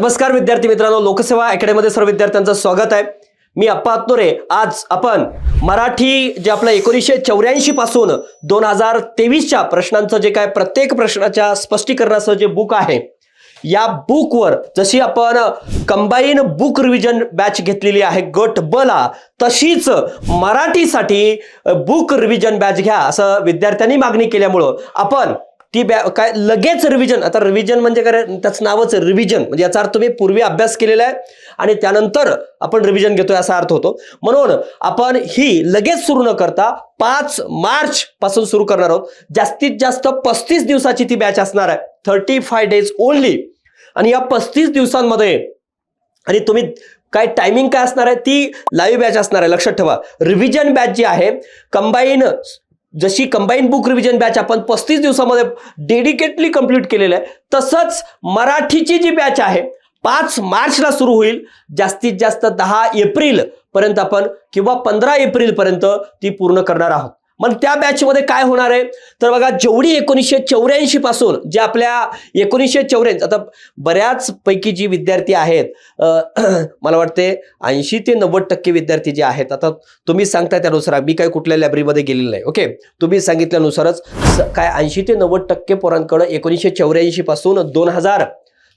नमस्कार विद्यार्थी मित्रांनो लोकसेवा अकॅडमीमध्ये सर्व विद्यार्थ्यांचं स्वागत आहे. मी अप्पा आत्तोरे आज आपण मराठी जे आपलं एकोणीसशे चौऱ्याऐंशी पासून दोन हजार तेवीसच्या प्रश्नांचं जे काय प्रत्येक प्रश्नाच्या स्पष्टीकरणाचं जे बुक आहे या बुकवर जशी आपण कंबाईन बुक रिव्हिजन बॅच घेतलेली आहे गट बला तशीच मराठीसाठी बुक रिव्हिजन बॅच घ्या असं विद्यार्थ्यांनी मागणी केल्यामुळं आपण ती बॅ काय लगेच रिव्हिजन आता रिव्हिजन म्हणजे काय त्याचं नावच रिव्हिजन म्हणजे याचा अर्थ तुम्ही पूर्वी अभ्यास केलेला आहे आणि त्यानंतर आपण रिव्हिजन घेतोय असा अर्थ होतो. म्हणून आपण ही लगेच सुरू न करता पाच मार्च पासून सुरू करणार आहोत. जास्तीत जास्त पस्तीस दिवसाची ती बॅच असणार आहे. थर्टी फाय डेज ओनली आणि या पस्तीस दिवसांमध्ये आणि तुम्ही काय टायमिंग काय असणार आहे? ती लाईव्ह बॅच असणार आहे. लक्षात ठेवा. रिव्हिजन बॅच जी आहे कंबाईन जशी कंबाईन बुक रिव्हिजन बॅच आपण पस्तीस दिवसामध्ये डेडिकेटली कंप्लीट केलेलं आहे तसंच मराठीची जी बॅच आहे पाच मार्चला सुरू होईल. जास्तीत जास्त दहा एप्रिल पर्यंत आपण किंवा पंधरा एप्रिल पर्यंत ती पूर्ण करणार आहोत. मग त्या बॅचमध्ये काय होणार आहे? तर बघा जेवढी एकोणीसशे चौऱ्याऐंशी पासून जे आपल्या एकोणीसशे चौऱ्याऐंशी आता बऱ्याच पैकी जी विद्यार्थी आहेत मला वाटते ऐंशी ते नव्वद टक्के विद्यार्थी जे आहेत आता तुम्ही सांगताय त्यानुसार मी काय कुठल्या लायब्ररीमध्ये गेलेलं नाही ओके तुम्ही सांगितल्यानुसारच काय ऐंशी ते नव्वद टक्के पोरांकडं एकोणीसशे चौऱ्याऐंशी पासून दोन हजार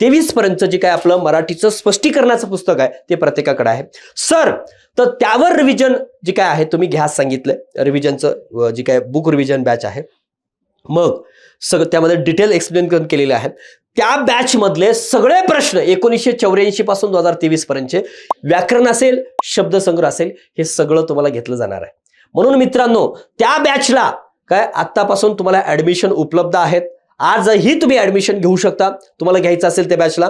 तेवीस पर्यंत जे काय आपलं मराठीचं स्पष्टीकरणाचं पुस्तक आहे ते प्रत्येकाकडे आहे. सर तर त्यावर रिव्हिजन जे काय आहे तुम्ही घ्या सांगितलंय. रिव्हिजनचं जे काय बुक रिव्हिजन बॅच आहे. मग सगळं त्यामध्ये डिटेल एक्सप्लेन केलेले आहेत. त्या बॅचमधले सगळे प्रश्न एकोणीसशे चौऱ्याऐंशी पासून दोन हजार तेवीस पर्यंतचे व्याकरण असेल शब्दसंग्रह असेल हे सगळं तुम्हाला घेतलं जाणार आहे. म्हणून मित्रांनो त्या बॅचला काय आत्तापासून तुम्हाला ऍडमिशन उपलब्ध आहेत आजही तुम्ही ऍडमिशन घेऊ शकता. तुम्हाला घ्यायचं असेल त्या बॅचला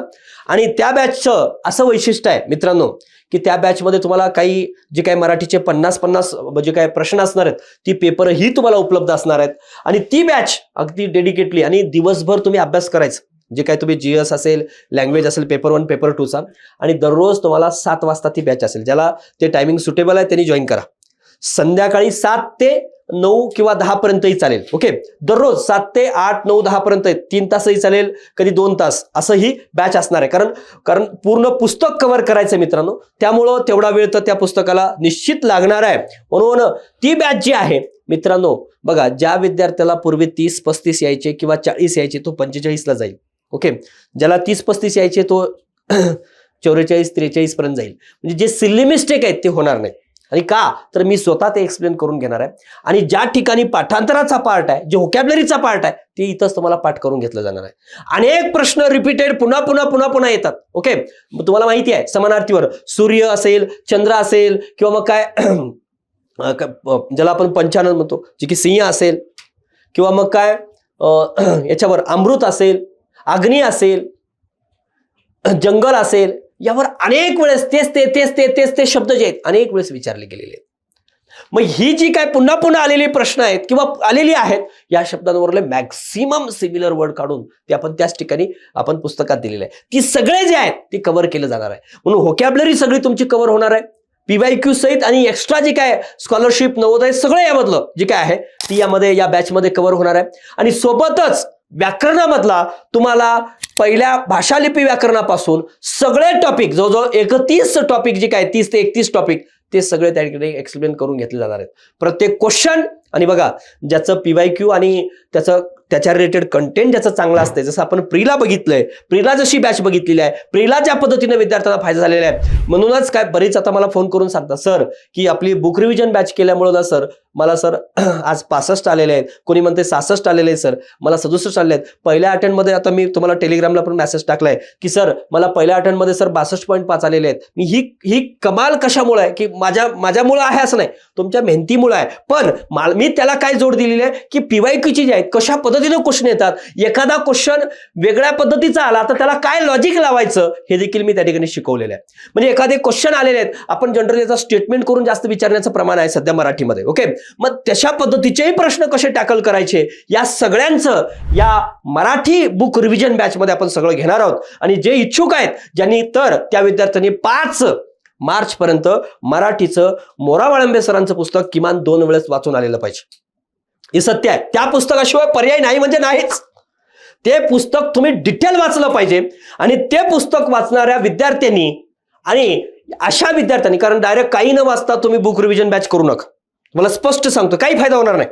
आणि त्या बॅचचं असं वैशिष्ट्य आहे मित्रांनो की त्या बॅचमध्ये तुम्हाला काही जे काही मराठीचे पन्नास पन्नास जे काही प्रश्न असणार आहेत ती पेपरही तुम्हाला उपलब्ध असणार आहेत. आणि ती बॅच अगदी डेडिकेटली आणि दिवसभर तुम्ही अभ्यास करायचं. जे काय तुम्ही जी एस असेल लँग्वेज असेल पेपर वन पेपर टूचा आणि दररोज तुम्हाला सात वाजता ती बॅच असेल ज्याला ते टायमिंग सुटेबल आहे त्यांनी जॉईन करा. संध्याकाळी सात ते नऊ किंवा दहा पर्यंतही चालेल. ओके दररोज सात ते आठ नऊ दहा पर्यंत तीन तासही चालेल कधी दोन तास. असं ही बॅच असणार आहे. कारण कारण पूर्ण पुस्तक कव्हर करायचं आहे मित्रांनो. त्यामुळं तेवढा वेळ तर त्या पुस्तकाला निश्चित लागणार आहे. म्हणून ती बॅच जी आहे मित्रांनो बघा ज्या विद्यार्थ्याला पूर्वी तीस पस्तीस यायचे किंवा चाळीस यायचे तो पंचेचाळीसला जाईल. ओके ज्याला तीस पस्तीस यायचे तो चौवेचाळीस त्रेचाळीस पर्यंत जाईल. म्हणजे जे सिल्ली मिस्टेक आहेत ते होणार नाही. आणि का? तर मी स्वतः ते एक्सप्लेन करून घेणार आहे. आणि ज्या ठिकाणी पाठांतराचा पार्ट आहे जे होकॅबलरीचा पार्ट आहे ते इथंच तुम्हाला पाठ करून घेतलं जाणार आहे. अनेक प्रश्न रिपीटेड पुन्हा पुन्हा पुन्हा पुन्हा येतात. ओके मग तुम्हाला माहिती आहे समानार्थीवर. सूर्य असेल चंद्र असेल किंवा मग काय? ज्याला आपण पंचानन म्हणतो जे की सिंह असेल किंवा मग काय? याच्यावर अमृत असेल अग्नी असेल जंगल असेल यावर अनेक वेळेस तेच ते तेच ते तेच ते शब्द जे आहेत अनेक वेळेस विचारले गेलेले आहेत. मग ही जी काय पुन्हा पुन्हा आलेली प्रश्न आहेत किंवा आलेली आहेत या शब्दांवरले मॅक्सिमम सिमिलर वर्ड काढून ते आपण त्याच ठिकाणी आपण पुस्तकात दिलेले आहे ती सगळे जे आहेत ती कव्हर केलं जाणार आहे. म्हणून होकॅबलरी सगळी तुमची कव्हर होणार आहे. पीवाय क्यू सहित आणि एक्स्ट्रा जी काय स्कॉलरशिप नवोदय सगळं यामधलं जे काय आहे ती यामध्ये या बॅचमध्ये कव्हर होणार आहे. आणि सोबतच व्याकरणामधला तुम्हाला पहिल्या भाषालिपी व्याकरणापासून सगळे टॉपिक जवळजवळ एकतीस टॉपिक जे काय तीस ते एकतीस टॉपिक ते सगळे त्या ठिकाणी एक्सप्लेन करून घेतले जाणार आहेत. प्रत्येक क्वेश्चन आणि बघा ज्याचं पीवाय क्यू आणि त्याचं त्याच्या रिलेटेड कंटेंट ज्याचं चांगलं असतंय जसं आपण प्रीला बघितलंय. प्रीला जशी बॅच बघितलेली आहे प्रीला ज्या पद्धतीने विद्यार्थ्यांना फायदा झालेला आहे म्हणूनच काय बरीच आता मला फोन करून सांगतात सर की आपली बुक रिव्हिजन बॅच केल्यामुळे ना सर मला सर आज पासष्ट आलेले आहेत. कोणी म्हणते सहासष्ट आलेले आहेत सर. मला सदुसष्ट आलेले आहेत. पहिल्या अटेंडमध्ये आता मी तुम्हाला टेलिग्रामला पण मेसेज टाकलाय की सर मला पहिल्या अटेंडमध्ये सर बासष्ट पॉईंट पाच आलेले आहेत. मी ही ही कमाल कशामुळे आहे की माझ्या माझ्यामुळं आहे असं नाही. तुमच्या मेहनतीमुळं आहे. पण मी त्याला काय जोड दिलेली आहे की पीवायक्यूची जी आहेत कशा पद्धतीनं क्वेश्चन येतात? एखादा क्वेश्चन वेगळ्या पद्धतीचा आला तर त्याला काय लॉजिक लावायचं? हे देखील मी त्या ठिकाणी शिकवलेलं आहे. म्हणजे एखादे क्वेश्चन आलेले आहेत. आपण जनरली याचा स्टेटमेंट करून जास्त विचारण्याचं प्रमाण आहे सध्या मराठीमध्ये. ओके मग तशा पद्धतीचेही प्रश्न कसे टॅकल करायचे? या सगळ्यांचं या मराठी बुक रिव्हिजन बॅचमध्ये आपण सगळं घेणार आहोत. आणि जे इच्छुक आहेत ज्यांनी तर त्या विद्यार्थ्यांनी पाच मार्च पर्यंत मराठीचं मोरा वाळंबे सरांचं पुस्तक किमान दोन वेळेस वाचून आलेलं पाहिजे. हे सत्य आहे. त्या पुस्तकाशिवाय पर्याय नाही म्हणजे नाहीच. ते पुस्तक तुम्ही डिटेल वाचलं पाहिजे आणि ते पुस्तक वाचणाऱ्या विद्यार्थ्यांनी आणि अशा विद्यार्थ्यांनी कारण डायरेक्ट काही न वाचता तुम्ही बुक रिव्हिजन बॅच करू नका. मला स्पष्ट सांगतो काही फायदा होणार नाही.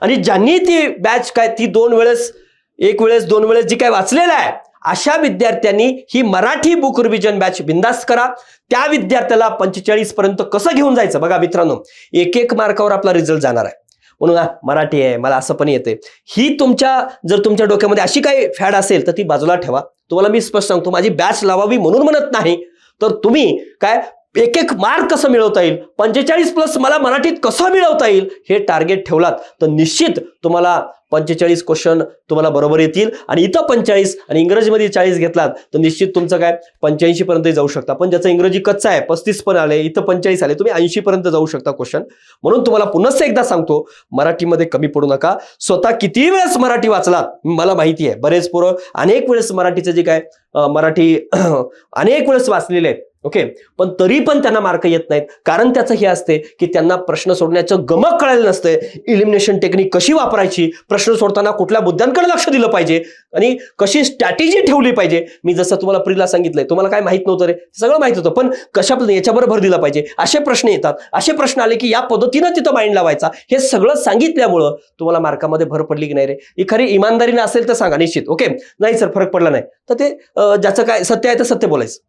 आणि ज्यांनी ती बॅच काय ती दोन वेळेस एक वेळेस दोन वेळेस जी काय वाचलेलं आहे अशा विद्यार्थ्यांनी ही मराठी बुक रिव्हिजन बॅच बिंदास करा. त्या विद्यार्थ्याला पंचेचाळीस पर्यंत कसं घेऊन जायचं? बघा मित्रांनो एक एक मार्कावर आपला रिझल्ट जाणार आहे. म्हणून मराठी आहे मला असं पण येते ही तुमच्या जर तुमच्या डोक्यामध्ये अशी काही फॅड असेल तर ती बाजूला ठेवा. तुम्हाला मी स्पष्ट सांगतो माझी बॅच लावावी म्हणून म्हणत नाही. तर तुम्ही काय एक एक मार्क कसं मिळवता येईल? पंचेचाळीस प्लस मला मराठीत कसं मिळवता येईल? हे टार्गेट ठेवलात. तर निश्चित तुम्हाला पंचेचाळीस क्वेश्चन तुम्हाला बरोबर येतील. आणि इथं पंचेचाळीस आणि इंग्रजीमध्ये चाळीस घेतलात तर निश्चित तुमचं काय? पंच्याऐंशी पर्यंत जाऊ शकता. पण ज्याचं इंग्रजी कच्चा आहे पस्तीस पण आले इथं पंचेचाळीस आले तुम्ही ऐंशी पर्यंत जाऊ शकता क्वेश्चन म्हणून तुम्हाला पुन्हा एकदा सांगतो मराठीमध्ये कमी पडू नका. स्वतः किती वेळेस मराठी वाचलात? मला माहिती आहे. बरेच पोरं अनेक वेळेस मराठीचं जे काय मराठी अनेक वेळेस वाचलेले आहेत. ओके पण तरी पण त्यांना मार्क येत नाहीत. कारण त्याचं हे असते की त्यांना प्रश्न सोडण्याचं गमक कळायला नसतंय इलिमिनेशन टेक्निक कशी वापरायची? प्रश्न सोडताना कुठल्या मुद्द्यांकडे लक्ष दिलं पाहिजे? आणि कशी स्ट्रॅटेजी ठेवली पाहिजे? मी जसं तुम्हाला प्रीला सांगितलंय तुम्हाला काय माहीत नव्हतं रे? सगळं माहीत होतं. पण कशा याच्यावर भर दिला पाहिजे? असे प्रश्न येतात. असे प्रश्न आले की या पद्धतीनं तिथं माइंड लावायचा. हे सगळं सांगितल्यामुळं तुम्हाला मार्कामध्ये भर पडली की नाही रे? ही खरी इमानदारीनं असेल तर सांगा निश्चित. ओके नाही सर फरक पडला नाही. तर ते ज्याचं काय सत्य आहे तर सत्य बोलायचं.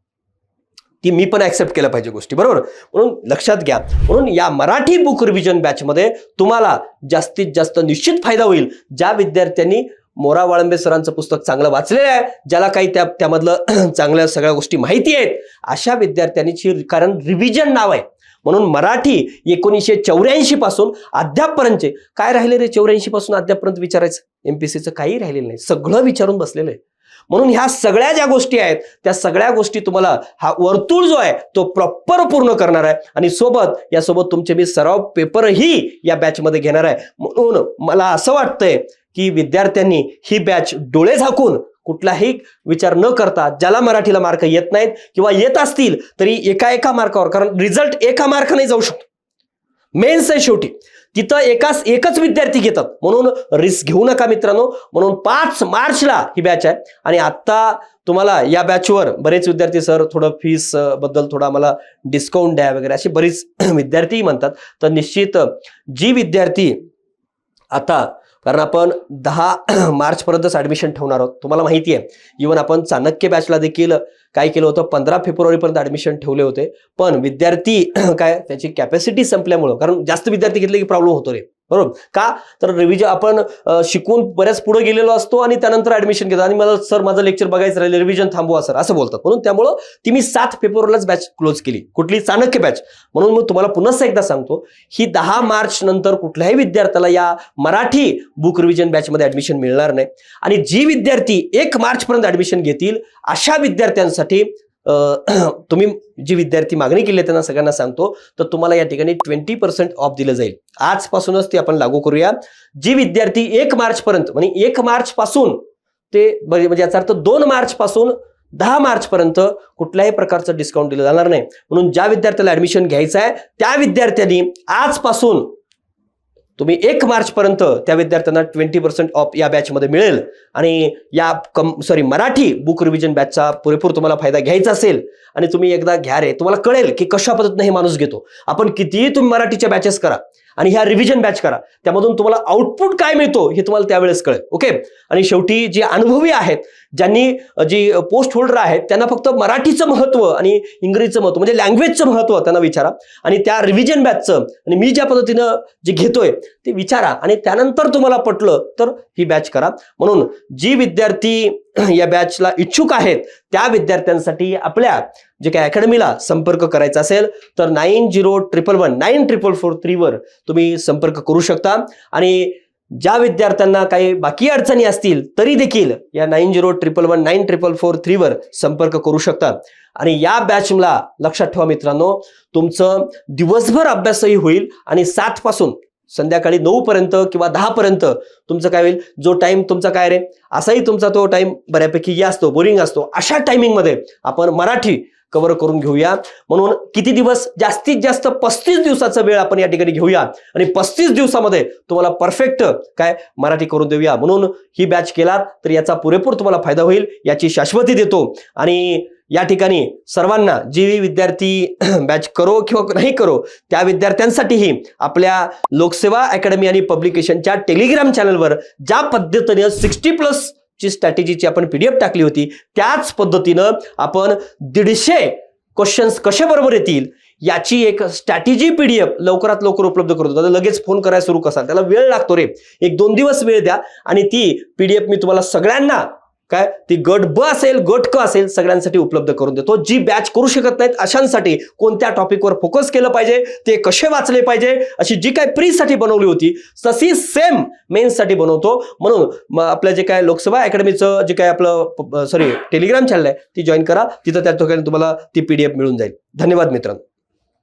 ती मी पण ऍक्सेप्ट केलं पाहिजे गोष्टी बरोबर? म्हणून लक्षात घ्या. म्हणून या मराठी बुक रिव्हिजन बॅचमध्ये तुम्हाला जास्तीत जास्त निश्चित फायदा होईल. ज्या विद्यार्थ्यांनी मोरा वाळंबे सरांचं पुस्तक चांगलं वाचलेलं आहे ज्याला काही त्या त्यामधलं चांगल्या सगळ्या गोष्टी माहिती आहेत अशा विद्यार्थ्यांची कारण रिव्हिजन नाव आहे. म्हणून मराठी एकोणीसशे चौऱ्याऐंशी पासून अद्यापपर्यंतचे काय राहिले रे चौऱ्याऐंशी पासून अद्यापपर्यंत विचारायचं? एमपीसीचं काही राहिलेलं नाही. सगळं विचारून बसलेलं आहे. म्हणून ह्या सगळ्या ज्या गोष्टी आहेत त्या सगळ्या गोष्टी तुम्हाला हा वर्तुळ जो आहे तो प्रॉपर पूर्ण करणार आहे. आणि सोबत यासोबत तुमचे मी सराव पेपरही या बॅचमध्ये घेणार आहे. म्हणून मला असं वाटतंय की विद्यार्थ्यांनी ही बॅच डोळे झाकून कुठलाही विचार न करता ज्याला मराठीला मार्क येत नाहीत किंवा येत असतील तरी एका एका मार्कावर कारण रिझल्ट एका मार्काने जाऊ शकतो. मेन्स आहे शेवटी. तिथं एकाच एकच विद्यार्थी घेतात. म्हणून रिस्क घेऊ नका मित्रांनो. म्हणून पाच मार्चला ही बॅच आहे. आणि आता तुम्हाला या बॅचवर बरेच विद्यार्थी सर थोडं फीसबद्दल थोडा आम्हाला डिस्काउंट द्या वगैरे असे बरीच विद्यार्थी म्हणतात. तर निश्चित जी विद्यार्थी आता कारण आपण दहा मार्चपर्यंतच ॲडमिशन ठेवणार आहोत. तुम्हाला माहिती आहे इवन आपण चाणक्य बॅचला देखील काय केलं होतं पंधरा फेब्रुवारीपर्यंत ॲडमिशन ठेवले होते. पण विद्यार्थी काय त्याची कॅपॅसिटी संपल्यामुळं कारण जास्त विद्यार्थी घेतले की प्रॉब्लेम होतो रे. बरोबर? का? तर रिव्हिजन आपण शिकून बऱ्याच पुढे गेलेलो असतो आणि त्यानंतर ऍडमिशन घेतो. आणि मला सर माझं लेक्चर बघायचं राहिलं. रिव्हिजन थांबवा सर असं बोलतात. म्हणून त्यामुळं ती मी सात फेब्रुवारीलाच बॅच क्लोज केली. कुठली? चाणक्य बॅच म्हणून मी तुम्हाला पुन्हा एकदा सांगतो ही दहा मार्च नंतर कुठल्याही विद्यार्थ्याला या मराठी बुक रिव्हिजन बॅचमध्ये ऍडमिशन मिळणार नाही. आणि जी विद्यार्थी एक मार्चपर्यंत ऍडमिशन घेतील अशा विद्यार्थ्यांसाठी तुम्ही जी विद्यार्थी मागणी केली त्यांना सगळ्यांना सांगतो तर तुम्हाला या ठिकाणी ट्वेंटी पर्सेंट ऑफ दिलं जाईल. आजपासूनच ती आपण लागू करूया. जी विद्यार्थी एक मार्चपर्यंत म्हणजे एक मार्चपासून ते म्हणजे म्हणजे याचा अर्थ दोन मार्चपासून दहा मार्चपर्यंत कुठल्याही प्रकारचं डिस्काउंट दिलं जाणार नाही. म्हणून ज्या विद्यार्थ्याला ऍडमिशन घ्यायचं आहे त्या विद्यार्थ्यांनी आजपासून तुम्ही एक मार्च पर्यंत त्या विद्यार्थ्यांना ट्वेंटी पर्सेंट ऑफ या बॅचमध्ये मिळेल. आणि या कम सॉरी मराठी बुक रिव्हिजन बॅचचा पुरेपूर तुम्हाला फायदा घ्यायचा असेल आणि तुम्ही एकदा घ्या रे तुम्हाला कळेल की कशा पद्धतीने हे माणूस घेतो. आपण कितीही तुम्ही मराठीच्या बॅचेस करा आणि ह्या रिव्हिजन बॅच करा. त्यामधून तुम्हाला आउटपुट काय मिळतो हे तुम्हाला त्यावेळेस कळेल. ओके आणि शेवटी जे अनुभवी आहेत ज्यांनी जी पोस्ट होल्डर आहेत त्यांना फक्त मराठीचं महत्त्व आणि इंग्रजीचं महत्त्व म्हणजे लँग्वेजचं महत्त्व त्यांना विचारा. आणि त्या रिव्हिजन बॅचचं आणि मी ज्या पद्धतीनं जे घेतोय ते विचारा. आणि त्यानंतर तुम्हाला पटलं तर ही बॅच करा. म्हणून जी विद्यार्थी या बॅचला इच्छुक आहेत त्या विद्यार्थ्यांसाठी आपल्या जे काही अकॅडमीला संपर्क करायचा असेल तर nine zero triple one nine triple four थ्रीवर तुम्ही संपर्क करू शकता. आणि ज्या विद्यार्थ्यांना काही बाकी अडचणी असतील तरी देखील या nine zero triple one nine triple four थ्रीवर संपर्क करू शकता. आणि या बॅचला लक्षात ठेवा मित्रांनो तुमचं दिवसभर अभ्यासही होईल आणि सातपासून संध्याकाळी नऊ पर्यंत किंवा दहा पर्यंत तुमचं काय होईल? जो टाइम तुमचा काय रे? असाही तुमचा तो टाइम बऱ्यापैकी हे असतो बोरिंग असतो. अशा टायमिंगमध्ये आपण मराठी कव्हर करून घेऊया. म्हणून किती दिवस? जास्तीत जास्त पस्तीस दिवसाचा वेळ आपण या ठिकाणी घेऊया. आणि पस्तीस दिवसामध्ये तुम्हाला परफेक्ट काय? मराठी करून देऊया. म्हणून ही बॅच केलात तर याचा पुरेपूर तुम्हाला फायदा होईल याची शाश्वती देतो. आणि या ठिकाणी सर्वांना जी विद्यार्थी बॅच करो किंवा नाही करो त्या विद्यार्थ्यांसाठीही आपल्या लोकसेवा अकॅडमी आणि पब्लिकेशनच्या टेलिग्राम चॅनलवर ज्या पद्धतीने सिक्स्टी प्लस ची स्ट्रॅटेजीची आपण पीडीएफ टाकली होती त्याच पद्धतीनं आपण दीडशे क्वेश्चन्स कसे बरोबर येतील याची एक स्ट्रॅटेजी पीडीएफ लवकरात लवकर उपलब्ध करतो. आता लगेच फोन करायला सुरू कसा? त्याला वेळ लागतो रे. एक दोन दिवस वेळ द्या आणि ती पीडीएफ मी तुम्हाला सगळ्यांना काय? ती गट ब असेल गट क असेल सगळ्यांसाठी उपलब्ध करून देतो. जी बॅच करू शकत नाहीत अशांसाठी कोणत्या टॉपिकवर फोकस केलं पाहिजे ते कसे वाचले पाहिजे अशी जी काय प्रीसाठी बनवली होती तशी सेम मेन्ससाठी बनवतो. म्हणून मग आपलं जे काय लोकसभा अकॅडमीचं जे काय आपलं सॉरी टेलिग्राम चॅनल आहे ती जॉईन करा. तिथं त्या ठिकाणी तुम्हाला ती पीडीएफ मिळून जाईल. धन्यवाद मित्रांनो.